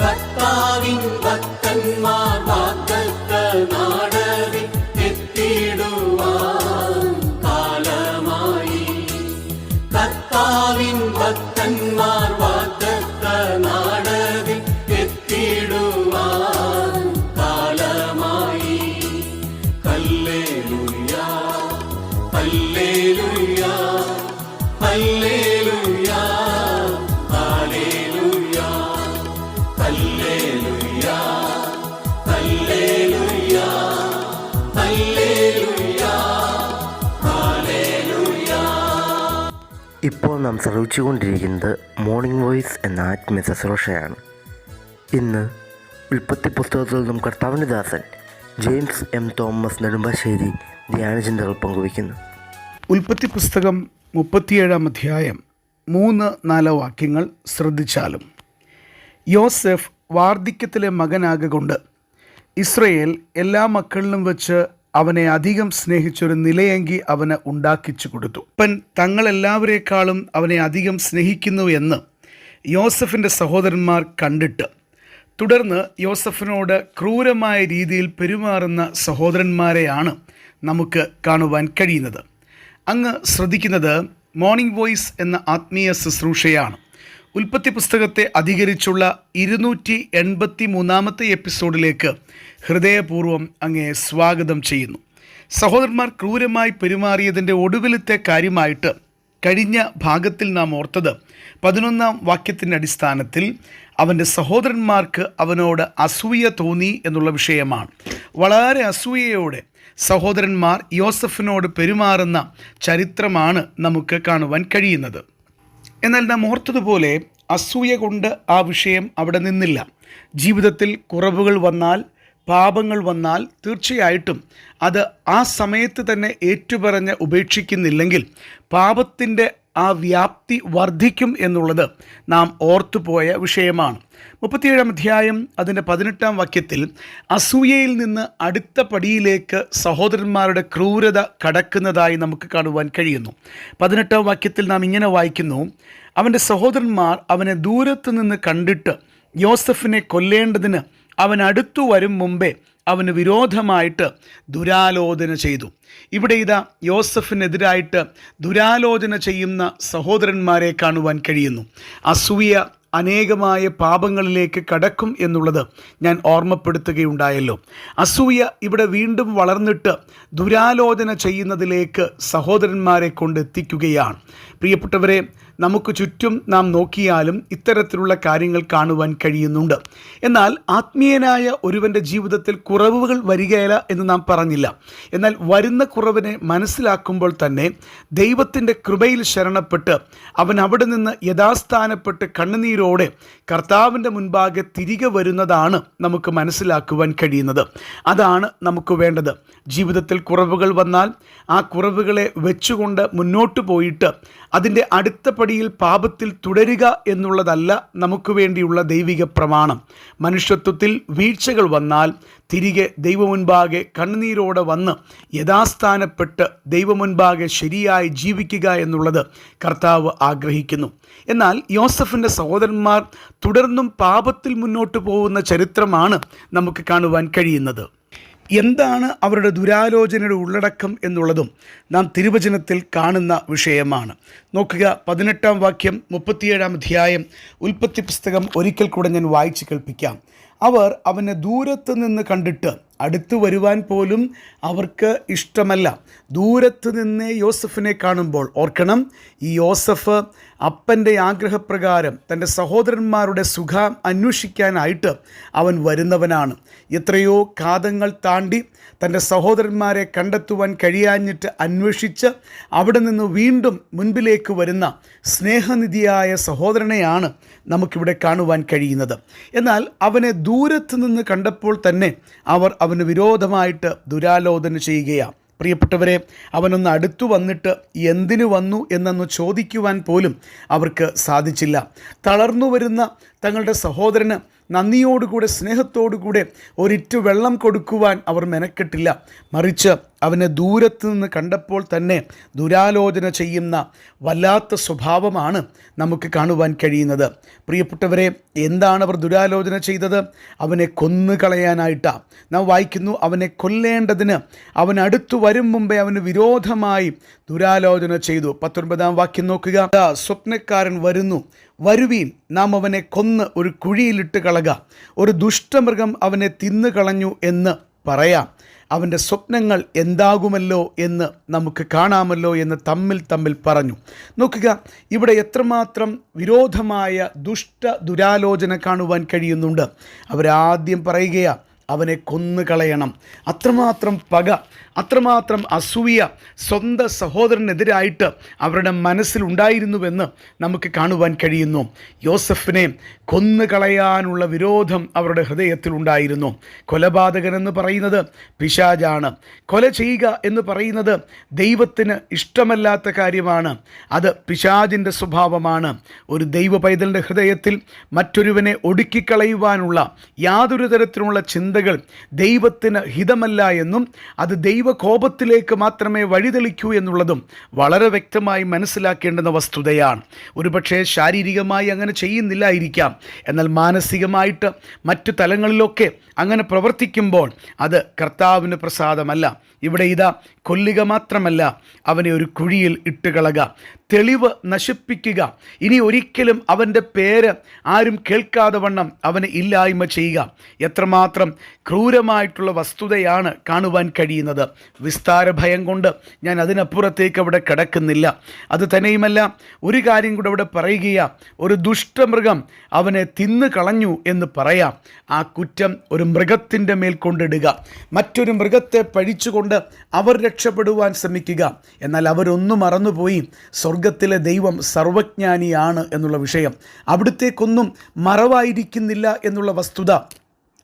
கத்தாவின் பக்தன்மார் வாக்கு ഇപ്പോൾ നാം ശ്രവിച്ചുകൊണ്ടിരിക്കുന്നത് മോർണിംഗ് വോയിസ് എന്ന ആത്മീയ ശുശ്രൂഷയാണ്. ഇന്ന് ഉൽപ്പത്തി പുസ്തകത്തിൽ നിന്നും കർത്താവിന്റെ ജെയിംസ് എം തോമസ് നെടുമ്പാശ്ശേരി ധ്യാനചിന്തകൾ പങ്കുവയ്ക്കുന്നു. ഉൽപ്പത്തി പുസ്തകം മുപ്പത്തിയേഴാം അധ്യായം മൂന്ന് നാല് വാക്യങ്ങൾ ശ്രദ്ധിച്ചാലും. യോസെഫ് വാർദ്ധക്യത്തിലെ മകനാകൊണ്ട് ഇസ്രയേൽ എല്ലാ മക്കളിലും വെച്ച് അവനെ അധികം സ്നേഹിച്ചൊരു നിലയങ്കി അവന് ഉണ്ടാക്കിച്ചു കൊടുത്തു. അപ്പൻ തങ്ങളെല്ലാവരേക്കാളും അവനെ അധികം സ്നേഹിക്കുന്നു എന്ന് യോസഫിന്റെ സഹോദരന്മാർ കണ്ടിട്ട്. തുടർന്ന് യോസഫിനോട് ക്രൂരമായ രീതിയിൽ പെരുമാറുന്ന സഹോദരന്മാരെയാണ് നമുക്ക് കാണുവാൻ കഴിയുന്നത്. അങ്ങ് ശ്രദ്ധിക്കുന്നത് മോർണിംഗ് വോയിസ് എന്ന ആത്മീയ ശുശ്രൂഷയാണ്. ഉൽപ്പത്തി പുസ്തകത്തെ അധികരിച്ചുള്ള ഇരുന്നൂറ്റി എൺപത്തി മൂന്നാമത്തെ എപ്പിസോഡിലേക്ക് ഹൃദയപൂർവം അങ്ങേ സ്വാഗതം ചെയ്യുന്നു. സഹോദരന്മാർ ക്രൂരമായി പെരുമാറിയതിന്റെ ഒടുവിലത്തെ കാര്യമായിട്ട് കഴിഞ്ഞ ഭാഗത്തിൽ നാം ഓർത്തത് പതിനൊന്നാം വാക്യത്തിന്റെ അടിസ്ഥാനത്തിൽ അവന്റെ സഹോദരന്മാർക്ക് അവനോട് അസൂയ തോന്നി എന്നുള്ള വിഷയമാണ്. വളരെ അസൂയയോടെ സഹോദരന്മാർ യോസഫിനോട് പെരുമാറുന്ന ചരിത്രമാണ് നമുക്ക് കാണുവാൻ കഴിയുന്നത്. എന്നാൽ നാം ഓർത്തതുപോലെ അസൂയ കൊണ്ട് ആ വിഷയം അവിടെ നിന്നില്ല. ജീവിതത്തിൽ കുറവുകൾ വന്നാൽ പാപങ്ങൾ വന്നാൽ തീർച്ചയായിട്ടും അത് ആ സമയത്ത് തന്നെ ഏറ്റുപറഞ്ഞ് ഉപേക്ഷിക്കുന്നില്ലെങ്കിൽ പാപത്തിന്റെ ആ വ്യാപ്തി വർദ്ധിക്കും എന്നുള്ളത് നാം ഓർത്തുപോയ വിഷയമാണ്. മുപ്പത്തിയേഴാം അധ്യായം അതിന്റെ പതിനെട്ടാം വാക്യത്തിൽ അസൂയയിൽ നിന്ന് അടുത്ത പടിയിലേക്ക് സഹോദരന്മാരുടെ ക്രൂരത കടക്കുന്നതായി നമുക്ക് കാണുവാൻ കഴിയുന്നു. പതിനെട്ടാം വാക്യത്തിൽ നാം ഇങ്ങനെ വായിക്കുന്നു അവന്റെ സഹോദരന്മാർ അവനെ ദൂരത്തു നിന്ന് കണ്ടിട്ട് യോസഫിനെ കൊല്ലേണ്ടതിന് അവൻ അടുത്തു വരും മുമ്പേ അവന് വിരോധമായിട്ട് ദുരാലോചന ചെയ്തു. ഇവിടെ ഇതാ യോസഫിനെതിരായിട്ട് ദുരാലോചന ചെയ്യുന്ന സഹോദരന്മാരെ കാണുവാൻ കഴിയുന്നു. അസൂയ അനേകമായ പാപങ്ങളിലേക്ക് കടക്കും എന്നുള്ളത് ഞാൻ ഓർമ്മപ്പെടുത്തുകയുണ്ടായല്ലോ. അസൂയ ഇവിടെ വീണ്ടും വളർന്നിട്ട് ദുരാലോചന ചെയ്യുന്നതിലേക്ക് സഹോദരന്മാരെ കൊണ്ടെത്തിക്കുകയാണ്. പ്രിയപ്പെട്ടവരെ നമുക്ക് ചുറ്റും നാം നോക്കിയാലും ഇത്തരത്തിലുള്ള കാര്യങ്ങൾ കാണുവാൻ കഴിയുന്നുണ്ട്. എന്നാൽ ആത്മീയനായ ഒരുവന്റെ ജീവിതത്തിൽ കുറവുകൾ വരികയില്ല എന്ന് നാം പറഞ്ഞില്ല. എന്നാൽ വരുന്ന കുറവിനെ മനസ്സിലാക്കുമ്പോൾ തന്നെ ദൈവത്തിന്റെ കൃപയിൽ ശരണപ്പെട്ട് അവൻ അവിടെ നിന്ന് യഥാസ്ഥാനപ്പെട്ട് കണ്ണുനീരോടെ കർത്താവിന്റെ മുൻപാകെ തിരികെ വരുന്നതാണ് നമുക്ക് മനസ്സിലാക്കുവാൻ കഴിയുന്നത്. അതാണ് നമുക്ക് വേണ്ടത്. ജീവിതത്തിൽ കുറവുകൾ വന്നാൽ ആ കുറവുകളെ വെച്ചുകൊണ്ട് മുന്നോട്ട് പോയിട്ട് അതിന്റെ അടുത്ത പടിയിൽ പാപത്തിൽ തുടരുക എന്നുള്ളതല്ല നമുക്ക് വേണ്ടിയുള്ള ദൈവിക പ്രമാണം. മനുഷ്യത്വത്തിൽ വീഴ്ചകൾ വന്നാൽ തിരികെ ദൈവമുൻപാകെ കണ്ണുനീരോടെ വന്ന് യഥാസ്ഥാനപ്പെട്ട് ദൈവമുൻപാകെ ശരിയായി ജീവിക്കുക എന്നുള്ളത് കർത്താവ് ആഗ്രഹിക്കുന്നു. എന്നാൽ യോസഫിന്റെ സഹോദരന്മാർ തുടർന്നും പാപത്തിൽ മുന്നോട്ട് പോകുന്ന ചരിത്രമാണ് നമുക്ക് കാണുവാൻ കഴിയുന്നത്. എന്താണ് അവരുടെ ദുരാലോചനയുടെ ഉള്ളടക്കം എന്നുള്ളതും നാം തിരുവചനത്തിൽ കാണുന്ന വിഷയമാണ്. നോക്കുക പതിനെട്ടാം വാക്യം മുപ്പത്തിയേഴാം അധ്യായം ഉൽപ്പത്തി പുസ്തകം ഒരിക്കൽ കൂടെ ഞാൻ വായിച്ച് കേൾപ്പിക്കാം. അവർ അവനെ ദൂരത്ത് നിന്ന് കണ്ടിട്ട് അടുത്തു വരുവാൻ പോലും അവർക്ക് ഇഷ്ടമല്ല. ദൂരത്ത് നിന്ന് യോസഫിനെ കാണുമ്പോൾ ഓർക്കണം ഈ യോസഫ് അപ്പന്റെ ആഗ്രഹപ്രകാരം തന്റെ സഹോദരന്മാരുടെ സുഖം അന്വേഷിക്കാനായിട്ട് അവൻ വരുന്നവനാണ്. എത്രയോ കാതങ്ങൾ താണ്ടി തന്റെ സഹോദരന്മാരെ കണ്ടെത്തുവാൻ കഴിയാഞ്ഞിട്ട് അന്വേഷിച്ച് അവിടെ നിന്ന് വീണ്ടും മുൻപിലേക്ക് വരുന്ന സ്നേഹനിധിയായ സഹോദരനെയാണ് നമുക്കിവിടെ കാണുവാൻ കഴിയുന്നത്. എന്നാൽ അവനെ ദൂരത്ത് നിന്ന് കണ്ടപ്പോൾ തന്നെ അവർ അവന് വിരോധമായിട്ട് ദുരാലോചന ചെയ്യുകയാണ് പ്രിയപ്പെട്ടവരെ അവനൊന്ന് അടുത്തു വന്നിട്ട് എന്തിനു വന്നു എന്നൊന്ന് ചോദിക്കുവാൻ പോലും അവർക്ക് സാധിച്ചില്ല. തളർന്നു വരുന്ന തങ്ങളുടെ സഹോദരന് നന്ദിയോടുകൂടെ സ്നേഹത്തോടുകൂടെ ഒരിറ്റു വെള്ളം കൊടുക്കുവാൻ അവർ മെനക്കെട്ടില്ല. മറിച്ച് അവനെ ദൂരത്ത് നിന്ന് കണ്ടപ്പോൾ തന്നെ ദുരാലോചന ചെയ്യുന്ന വല്ലാത്ത സ്വഭാവമാണ് നമുക്ക് കാണുവാൻ കഴിയുന്നത്. പ്രിയപ്പെട്ടവരെ എന്താണ് അവർ ദുരാലോചന ചെയ്തത്? അവനെ കൊന്നു കളയാനായിട്ടാണ് നാം വായിക്കുന്നു അവനെ കൊല്ലേണ്ടതിന് അവൻ അടുത്തു വരും മുമ്പേ അവന് വിരോധമായി ദുരാലോചന ചെയ്തു. പത്തൊൻപതാം വാക്യം നോക്കുക. സ്വപ്നക്കാരൻ വരുന്നു. വരുവീൻ നാം അവനെ കൊന്ന് ഒരു കുഴിയിലിട്ട് കളക. ഒരു ദുഷ്ടമൃഗം അവനെ തിന്നു കളഞ്ഞു എന്ന് പറയാം. അവന്റെ സ്വപ്നങ്ങൾ എന്താകുമല്ലോ എന്ന് നമുക്ക് കാണാമല്ലോ എന്ന് തമ്മിൽ തമ്മിൽ പറഞ്ഞു. നോക്കുക ഇവിടെ എത്രമാത്രം വിരോധമായ ദുഷ്ട ദുരാലോചന കാണുവാൻ കഴിയുന്നുണ്ട്. അവരാദ്യം പറയുകയാ അവനെ കൊന്നു കളയണം അത്രമാത്രം പക അത്രമാത്രം അസൂയ സ്വന്തം സഹോദരനെതിരായിട്ട് അവരുടെ മനസ്സിലുണ്ടായിരുന്നുവെന്ന് നമുക്ക് കാണുവാൻ കഴിയുന്നു. യോസഫിനെ കൊന്നു കളയാനുള്ള വിരോധം അവരുടെ ഹൃദയത്തിലുണ്ടായിരുന്നു. കൊലപാതകൻ എന്ന് പറയുന്നത് പിശാജാണ് കൊല ചെയ്യുക എന്ന് പറയുന്നത് ദൈവത്തിന് ഇഷ്ടമല്ലാത്ത കാര്യമാണ്. അത് പിശാജിന്റെ സ്വഭാവമാണ്. ഒരു ദൈവ പൈതലിന്റെ ഹൃദയത്തിൽ മറ്റൊരുവനെ ഒടുക്കിക്കളയുവാനുള്ള യാതൊരു തരത്തിലുള്ള ചിന്തകൾ ദൈവത്തിന് ഹിതമല്ല എന്നും അത് ദൈവകോപത്തിലേക്ക് മാത്രമേ വഴിതെളിക്കൂ എന്നുള്ളതും വളരെ വ്യക്തമായി മനസ്സിലാക്കേണ്ടുന്ന വസ്തുതയാണ്. ഒരുപക്ഷെ ശാരീരികമായി അങ്ങനെ ചെയ്യുന്നില്ലായിരിക്കാം. എന്നാൽ മാനസികമായിട്ട് മറ്റു തലങ്ങളിലൊക്കെ അങ്ങനെ പ്രവർത്തിക്കുമ്പോൾ അത് കർത്താവിന് പ്രസാദമല്ല. ഇവിടെ ഇതാ കൊല്ലുക മാത്രമല്ല അവനെ ഒരു കുഴിയിൽ ഇട്ടുകളക തെളിവ് നശിപ്പിക്കുക. ഇനി ഒരിക്കലും അവന്റെ പേര് ആരും കേൾക്കാതെ വണ്ണം അവന് ഇല്ലായ്മ ചെയ്യുക. എത്രമാത്രം ക്രൂരമായിട്ടുള്ള വസ്തുതയാണ് കാണുവാൻ കഴിയുന്നത്. വിസ്താര ഭയം കൊണ്ട് ഞാൻ അതിനപ്പുറത്തേക്ക് അവിടെ കിടക്കുന്നില്ല. അത് തന്നെയുമല്ല ഒരു കാര്യം കൂടെ അവിടെ പറയുകയാണ് ഒരു ദുഷ്ടമൃഗം അവനെ തിന്നു കളഞ്ഞു എന്ന് പറയാം. ആ കുറ്റം ഒരു മൃഗത്തിന്റെ മേൽ കൊണ്ടിടുക. മറ്റൊരു മൃഗത്തെ പഴിച്ചുകൊണ്ട് അവർ രക്ഷപ്പെടുവാൻ ശ്രമിക്കുക. എന്നാൽ അവരൊന്നും മറന്നുപോയി. സ്വർഗത്തിലെ ദൈവം സർവജ്ഞാനിയാണ് എന്നുള്ള വിഷയം. അവിടുത്തേക്കൊന്നും മറവായിരിക്കുന്നില്ല എന്നുള്ള വസ്തുത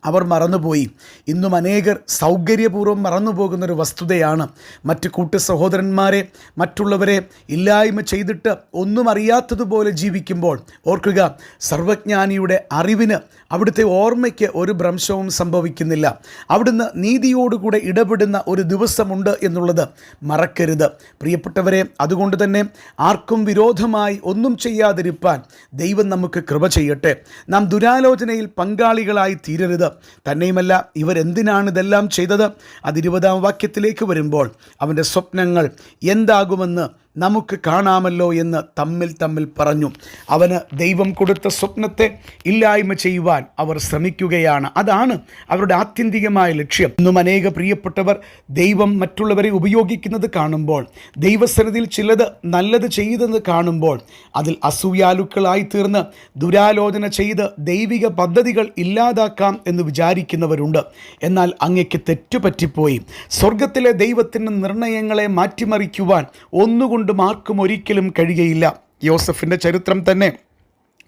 അവർ മറന്നുപോയി. ഇന്നും അനേകർ സൗകര്യപൂർവം മറന്നുപോകുന്നൊരു വസ്തുതയാണ്. മറ്റ് കൂട്ടു സഹോദരന്മാരെ മറ്റുള്ളവരെ ഇല്ലായ്മ ചെയ്തിട്ട് ഒന്നും അറിയാത്തതുപോലെ ജീവിക്കുമ്പോൾ ഓർക്കുക സർവജ്ഞാനിയുടെ അറിവിന് അവിടുത്തെ ഓർമ്മയ്ക്ക് ഒരു ഭ്രംശവും സംഭവിക്കുന്നില്ല. അവിടുന്ന് നീതിയോടുകൂടെ ഇടപെടുന്ന ഒരു ദിവസമുണ്ട് എന്നുള്ളത് മറക്കരുത്. പ്രിയപ്പെട്ടവരെ അതുകൊണ്ട് തന്നെ ആർക്കും വിരോധമായി ഒന്നും ചെയ്യാതിരിപ്പാൻ ദൈവം നമുക്ക് കൃപ ചെയ്യട്ടെ. നാം ദുരാലോചനയിൽ പങ്കാളികളായി തീരരുത്. തന്നെയുമല്ല ഇവരെന്തിനാണ് ഇതെല്ലാം ചെയ്തത്? അത് ഇരുപതാം വാക്യത്തിലേക്ക് വരുമ്പോൾ അവന്റെ സ്വപ്നങ്ങൾ എന്താകുമെന്ന് നമുക്ക് കാണാമല്ലോ എന്ന് തമ്മിൽ തമ്മിൽ പറഞ്ഞു. അവന് ദൈവം കൊടുത്ത സ്വപ്നത്തെ ഇല്ലായ്മ ചെയ്യുവാൻ അവർ ശ്രമിക്കുകയാണ്. അതാണ് അവരുടെ ആത്യന്തികമായ ലക്ഷ്യം. ഇന്നും അനേക പ്രിയപ്പെട്ടവർ ദൈവം മറ്റുള്ളവരെ ഉപയോഗിക്കുന്നത് കാണുമ്പോൾ ദൈവസന്നിധിയിൽ ചിലത് നല്ലത് ചെയ്തെന്ന് കാണുമ്പോൾ അതിൽ അസൂയാലുക്കളായി തീർന്ന് ദുരാലോചന ചെയ്ത് ദൈവിക പദ്ധതികൾ ഇല്ലാതാക്കാം എന്ന് വിചാരിക്കുന്നവരുണ്ട്. എന്നാൽ അങ്ങയ്ക്ക് തെറ്റുപറ്റിപ്പോയി. സ്വർഗത്തിലെ ദൈവത്തിന്റെ നിർണയങ്ങളെ മാറ്റിമറിക്കുവാൻ ഒന്നുകൊണ്ടും ആർക്കും ഒരിക്കലും കഴിയയില്ല. യോസഫിന്റെ ചരിത്രം തന്നെ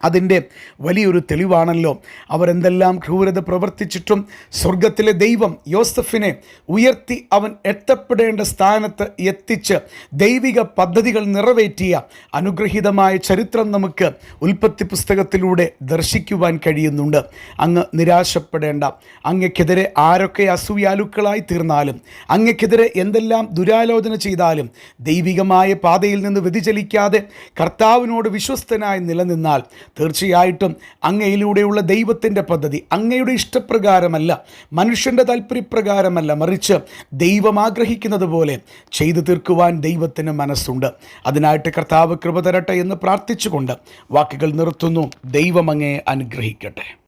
അതിന്റെ വലിയൊരു തെളിവാണല്ലോ. അവരെന്തെല്ലാം ക്രൂരത പ്രവർത്തിച്ചിട്ടും സ്വർഗത്തിലെ ദൈവം യോസഫിനെ ഉയർത്തി അവൻ എത്തപ്പെടേണ്ട സ്ഥാനത്ത് എത്തിച്ച് ദൈവിക പദ്ധതികൾ നിറവേറ്റിയ അനുഗ്രഹീതമായ ചരിത്രം നമുക്ക് ഉൽപ്പത്തി പുസ്തകത്തിലൂടെ ദർശിക്കുവാൻ കഴിയുന്നുണ്ട്. അങ്ങ് നിരാശപ്പെടേണ്ട. അങ്ങക്കെതിരെ ആരൊക്കെ അസൂയാലുക്കളായി തീർന്നാലും അങ്ങക്കെതിരെ എന്തെല്ലാം ദുരാലോചന ചെയ്താലും ദൈവികമായ പാതയിൽ നിന്ന് വ്യതിചലിക്കാതെ കർത്താവിനോട് വിശ്വസ്തനായി നിലനിന്നാൽ തീർച്ചയായിട്ടും അങ്ങയിലൂടെയുള്ള ദൈവത്തിന്റെ പദ്ധതി അങ്ങയുടെ ഇഷ്ടപ്രകാരമല്ല മനുഷ്യന്റെ താല്പര്യപ്രകാരമല്ല മറിച്ച് ദൈവം ആഗ്രഹിക്കുന്നത് പോലെ ചെയ്തു തീർക്കുവാൻ ദൈവത്തിന് മനസ്സുണ്ട്. അതിനായിട്ട് കർത്താവ് കൃപ തരട്ടെ എന്ന് പ്രാർത്ഥിച്ചുകൊണ്ട് വാക്കുകൾ നിർത്തുന്നു. ദൈവം അങ്ങയെ അനുഗ്രഹിക്കട്ടെ.